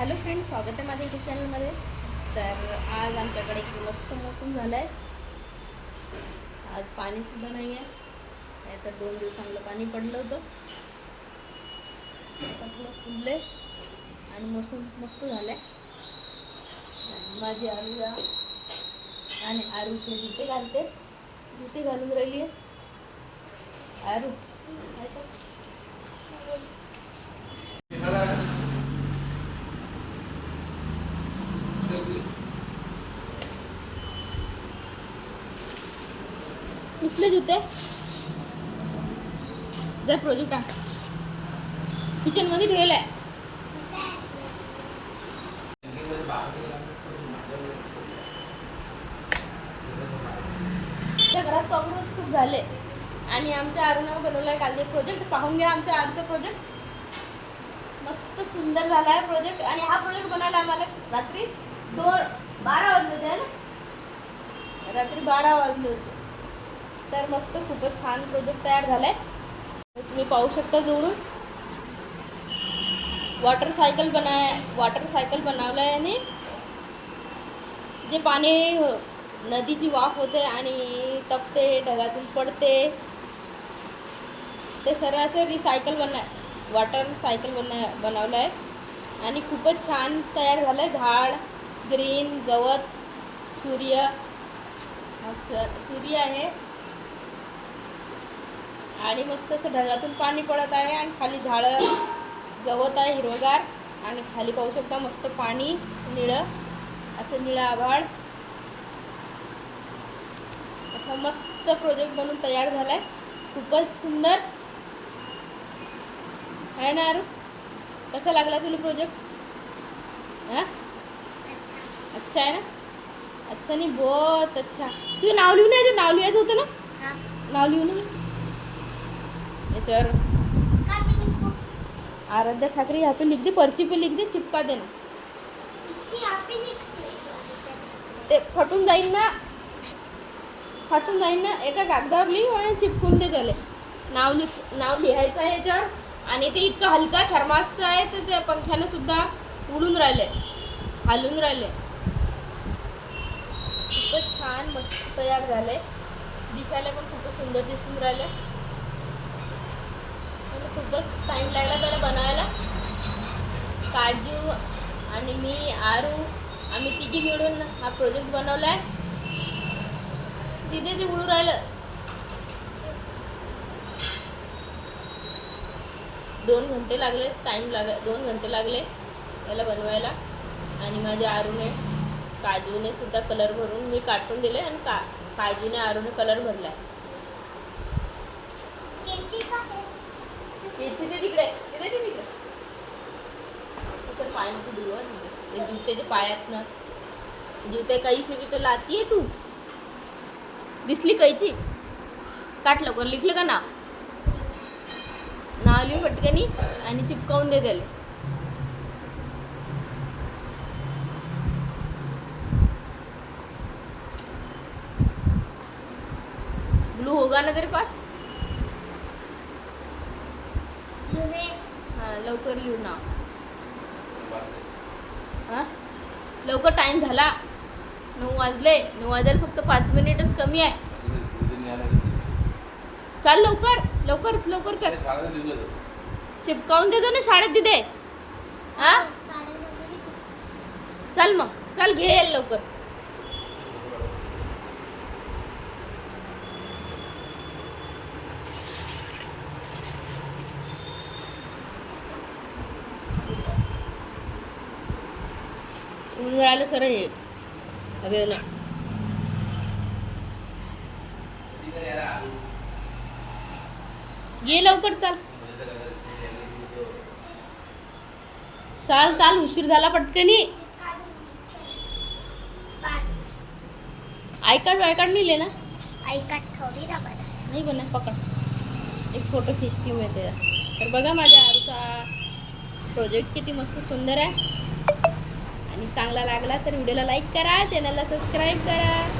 Hello friend स्वागत आहे माझ्या युट्यूब चॅनलमध्ये तर आज आमच्याकडे एक मस्त मोसम झाला आहे आज पाणीसुद्धा नाही आहे नाहीतर दोन दिवस पाणी पडलं होतं. आता थोडं फुललं आणि मोसम मस्त झालं आहे माझी आरूला आणि आरूचे जुते घालते. जुते घालून राहिली आहे आरू काय कर? कसले जुते। जर प्रोजेक्ट किचनमध्ये ठेवलं आहे आमच्या घरात कॉक्रोच खूप झाले. आणि आमच्या अरुणानं बनवलं आहे काल ते प्रोजेक्ट पाहून घ्या आमच्या आमचा प्रोजेक्ट मस्त सुंदर झाला आहे प्रोजेक्ट आणि हा प्रोजेक्ट बनायला आम्हाला रात्री दोन बारा वाजले होते ना? रात्री बारा वाजले होते. तर मस्त खूपच छान प्रोजेक्ट तयार झालाय. तुम्ही पाहू शकता जोडून. वॉटर सायकल बनाय वॉटर सायकल बनवलं आहे आणि जे पाणी नदीची वाफ होते आणि तपते ढगातून पडते ते सर्व असं रिसायकल बना वॉटर सायकल बना बनवलं आहे आणि खूपच छान तयार झालं आहे झाड ग्रीन गवत सूर्य असं सूर्य आहे. आणि मस्त असं ढगातून पाणी पडत आहे आणि खाली झाडं गवत आहे हिरवगार. आणि खाली पाहू शकता मस्त पाणी निळं. असं निळं आभाळ. असा मस्त प्रोजेक्ट बनून तयार झाला आहे खूपच सुंदर. आहे ना अरू कसा लागला तुला प्रोजेक्ट हां? अच्छा आहे ना? अच्छा नाही बहुत अच्छा. तुझं नाव लिहून यायचं नाव लिहायचं होतं ना? नाव लिहून. याच्यावर. आराध्या ठाकरे यहाँ पे लिख दे पर्ची पे लिख दे चिपका देना ते फटून जाईन ना. फाटून जाईन ना. एका कागदावर लिह आणि चिपकून दे त्याला. नाव लिह नाव लिहायचं आहे याच्यावर. आणि ते इतकं हलका थर्मासचं आहे तर त्या पंख्यानं सुद्धा उडून राहिले. हलून राहिले. खूपच छान मस्त तयार झाले दिसायला पण खूपच सुंदर दिसून राहिले खूपच टाईम लागला त्याला बनवायला काजू आणि मी आरू आम्ही तिघी मिळून हा प्रोजेक्ट बनवला आहे तिथे ते उडू राहिलं. दोन घंटे लागले टाईम लाग दोन घंटे लागले याला बनवायला. आणि माझ्या आरूने काजूने सुद्धा कलर भरून मी काटून दिले आणि का काजूने आरूने कलर भरलाय. तिथे ते तिकडे तिथे तिकडे. तर पाय नको देऊ ते जुत्याच्या पायात ना जुते काही से भी तो लाती तू. दिसली कैची काट लवकर लिखलं का नाव? नाव लिहून पटकनी आणि चिपकावून दे त्याला. ब्लू होगा ना तरी पास? हां लवकर लिहू नाव हां? लवकर टाईम झाला. नऊ वाजले. नऊ वाजायला फक्त पाच मिनिटच कमी आहे. चाल लवकर. लवकर लवकर कर. चिपकावून देतो ना शाळेत तिथे? हा? चल मग. चल घे लवकर. राहिलं सर हे. हवेला ये लवकर चाल. चाल चाल उशीर झाला पटकनी. आय कार्ड वाय कार्ड मिळले ना नाही बना पकड. एक फोटो खिचती मी त्याचा तर बघा माझ्या आरूचा प्रोजेक्ट किती मस्त सुंदर आहे. चांगला लागला तर व्हिडिओला लाईक करा चॅनलला सबस्क्राईब करा.